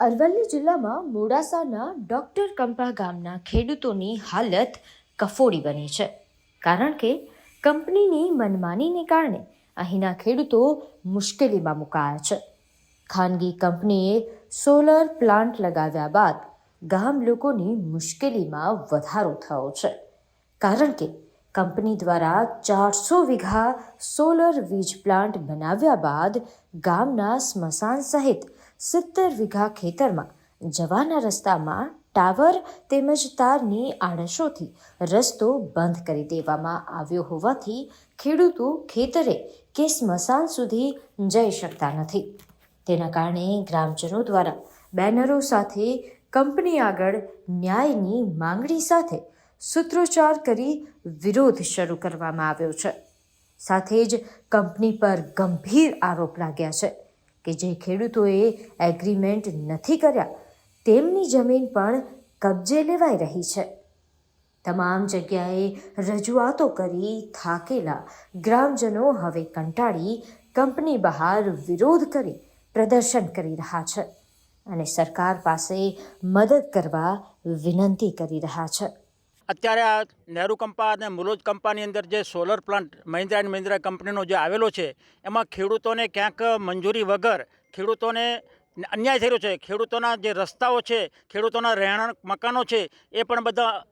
અરવલ્લી જિલ્લામાં મોડાસાના ડોક્ટર કંપા ગામના ખેડૂતોની હાલત કફોડી બની છે. કારણ કે કંપનીની મનમાનીને કારણે અહીંના ખેડૂતો મુશ્કેલીમાં મુકાયા છે. ખાનગી કંપનીએ સોલર પ્લાન્ટ લગાવ્યા બાદ ગામ લોકોની મુશ્કેલીમાં વધારો થયો છે. કારણ કે કંપની દ્વારા ચારસો વીઘા સોલર વીજ પ્લાન્ટ બનાવ્યા બાદ ગામના સ્મશાન સહિત સિત્તેર વીઘા ખેતરમાં. જવાના રસ્તામાં ટાવર તેમજ તારની આડશોથી રસ્તો બંધ કરી દેવામાં આવ્યો હોવાથી ખેડૂતો ખેતરે કે સ્મશાન સુધી જઈ શકતા નથી. તેના કારણે ગ્રામજનો દ્વારા બેનરો સાથે કંપની આગળ ન્યાયની માંગણી સાથે સૂત્રોચ્ચાર કરી વિરોધ શરૂ કરવામાં આવ્યો છે. સાથે જ કંપની પર ગંભીર આરોપ લાગ્યા છે. કે જે ખેડૂતોએ એગ્રીમેન્ટ નથી કર્યા, તેમની જમીન પણ કબજે લેવાઈ રહી છે. તમામ જગ્યાએ રજૂઆતો કરી થાકેલા ગ્રામજનો હવે કંટાળી કંપની બહાર વિરોધ કરી પ્રદર્શન કરી રહ્યા છે અને સરકાર પાસે મદદ કરવા વિનંતી કરી રહ્યા છે. અત્યારે આ નહેરુ કંપા અને મુલોજ કંપાની અંદર જે solar plant Mahindra and Mahindra કંપનીનો જે આવેલો છે, એમાં ખેડૂતોને ક્યાંક મંજૂરી વગર ખેડૂતોને અન્યાય થઈ રહ્યો છે. ખેડૂતોના જે રસ્તાઓ છે, ખેડૂતોના રહેણાંક મકાનો છે, એ પણ બધા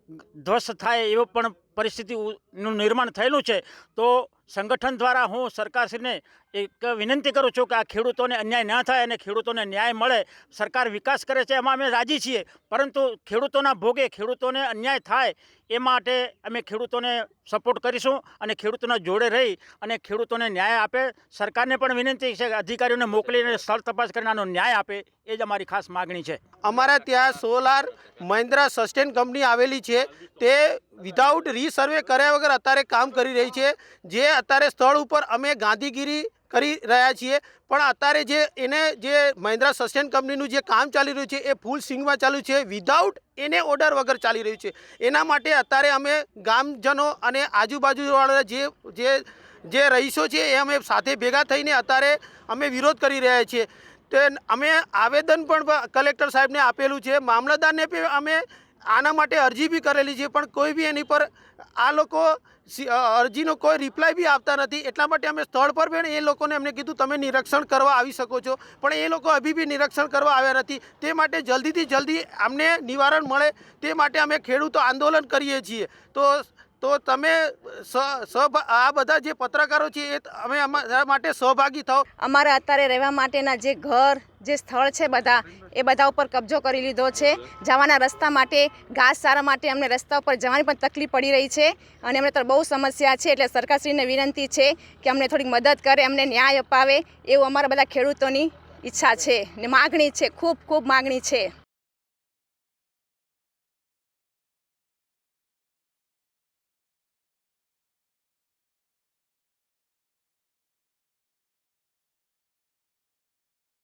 ધ્વસ્ત થાય એવો પણ પરિસ્થિતિનું નિર્માણ થયેલું છે. તો સંગઠન દ્વારા હું સરકારશ્રીને એક વિનંતી કરું છું કે આ ખેડૂતોને અન્યાય ન થાય અને ખેડૂતોને ન્યાય મળે. સરકાર વિકાસ કરે છે એમાં અમે રાજી છીએ. પરંતુ ખેડૂતોના ભોગે ખેડૂતોને અન્યાય થાય એ માટે અમે ખેડૂતોને સપોર્ટ કરીશું અને ખેડૂતોના જોડે રહી અને ખેડૂતોને ન્યાય આપે. સરકારને પણ વિનંતી છે કે અધિકારીઓને મોકલીને સ્થળ તપાસ કરીને આનો ન્યાય આપે એ જ અમારી ખાસ માગણી છે. અમારા ત્યાં સોલાર મહિન્દ્રા સસ્ટેન કંપની આવેલી છે. તે વિધાઉટ રીસર્વે કર્યા વગર અત્યારે કામ કરી રહી છે. જે અત્યારે સ્થળ ઉપર અમે ગાંધીગીરી કરી રહ્યા છીએ. પણ અત્યારે જે એને જે મહિન્દ્રા સસ્ટેન કંપનીનું જે કામ ચાલી રહ્યું છે, એ ફૂલ સ્વિંગમાં ચાલુ છે. વિધાઉટ એને ઓર્ડર વગર ચાલી રહ્યું છે. એના માટે અત્યારે અમે ગામજનો અને આજુબાજુવાળા જે જે જે રહીશો છે, એ અમે સાથે ભેગા થઈને અત્યારે અમે વિરોધ કરી રહ્યા છીએ. તે અમે આવેદન પણ કલેક્ટર સાહેબને આપેલું છે. મામલતદારને અમે આના માટે અરજી બી કરેલી છે, પણ કોઈ બી એની પર આ લોકો અરજીનો કોઈ રિપ્લાય બી આપતા નથી. એટલા માટે અમે સ્થળ પર પણ એ લોકોને એમને કીધું, તમે નિરીક્ષણ કરવા આવી શકો છો. પણ એ લોકો હજી બી નિરીક્ષણ કરવા આવ્યા નથી. તે માટે જલ્દીથી જલ્દી અમને નિવારણ મળે. તે માટે અમે ખેડૂતો આંદોલન કરીએ છીએ. તો તો તમે આ બધા જે પત્રકારો છે એ અમે અમારા માટે સહભાગી થાઓ. અમારે અત્યારે રહેવા માટેના જે ઘર, જે સ્થળ છે બધા, એ બધા ઉપર કબજો કરી લીધો છે. જવાના રસ્તા માટે, ઘાસ સારા માટે અમને રસ્તા ઉપર જવાની પણ તકલીફ પડી રહી છે અને અમને તો બહુ સમસ્યા છે એટલે સરકારશ્રીને વિનંતી છે કે અમને થોડીક મદદ કરે, અમને ન્યાય અપાવે એવું અમારા બધા ખેડૂતોની ઈચ્છા છે ને માગણી છે, ખૂબ ખૂબ માગણી છે.